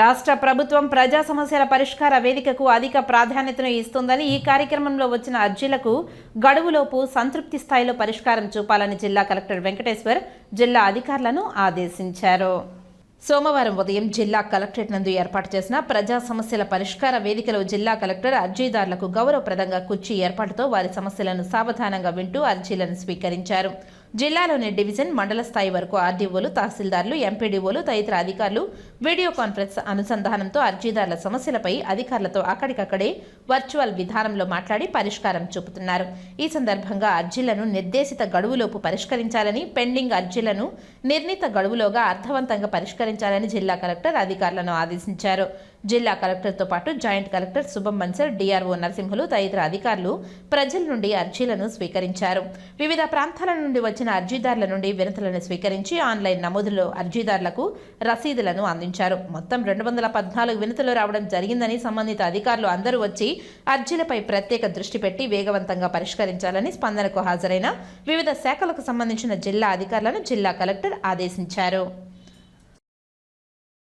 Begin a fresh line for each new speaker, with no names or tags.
రాష్ట్ర ప్రభుత్వం ప్రజా సమస్యల పరిష్కార వేదికకు అధిక ప్రాధాన్యతను ఇస్తుందని ఈ కార్యక్రమంలో వచ్చిన అర్జీలకు గడువులోపు సంతృప్తి స్థాయిలో పరిష్కారం చూపాలని జిల్లా కలెక్టర్ వెంకటేశ్వర్ జిల్లా అధికారులను ఆదేశించారు. సోమవారం ఉదయం జిల్లా కలెక్టరేట్ నందు ఏర్పాటు చేసిన ప్రజా సమస్యల పరిష్కార వేదికలో జిల్లా కలెక్టర్ అర్జీదారులకు గౌరవప్రదంగా కుర్చీ ఏర్పాటుతో వారి సమస్యలను సావధానంగా వింటూ అర్జీలను స్వీకరించారు. జిల్లాలోని డివిజన్ మండల స్థాయి వరకు ఆర్డీఓలు తహసీల్దార్లు ఎంపీడీఓలు తదితర అధికారులు వీడియో కాన్ఫరెన్స్ అనుసంధానంతో అర్జీదారుల సమస్యలపై అధికారులతో అక్కడికక్కడే వర్చువల్ విధానంలో మాట్లాడి పరిష్కారం చూపుతున్నారు. ఈ సందర్భంగా అర్జీలను నిర్దేశిత గడువులోపు పరిష్కరించాలని పెండింగ్ అర్జీలను నిర్ణీత గడువులోగా అర్థవంతంగా పరిష్కరించాలని జిల్లా కలెక్టర్ అధికారులను ఆదేశించారు. జిల్లా కలెక్టర్తో పాటు జాయింట్ కలెక్టర్ శుభం బన్సల్ డిఆర్ఓ నరసింహులు తదితర అధికారులు ప్రజల నుండి అర్జీలను స్వీకరించారు. వివిధ ప్రాంతాల నుండి వచ్చిన అర్జీదారుల నుండి వినతులను స్వీకరించి ఆన్లైన్ నమోదులో అర్జీదారులకు రసీదులను అందించారు. మొత్తం రెండు వందల పద్నాలుగు వినతులు రావడం జరిగిందని సంబంధిత అధికారులు అందరూ వచ్చి అర్జీలపై ప్రత్యేక దృష్టి పెట్టి వేగవంతంగా పరిష్కరించాలని స్పందనకు హాజరైన వివిధ శాఖలకు సంబంధించిన జిల్లా అధికారులను జిల్లా కలెక్టర్ ఆదేశించారు.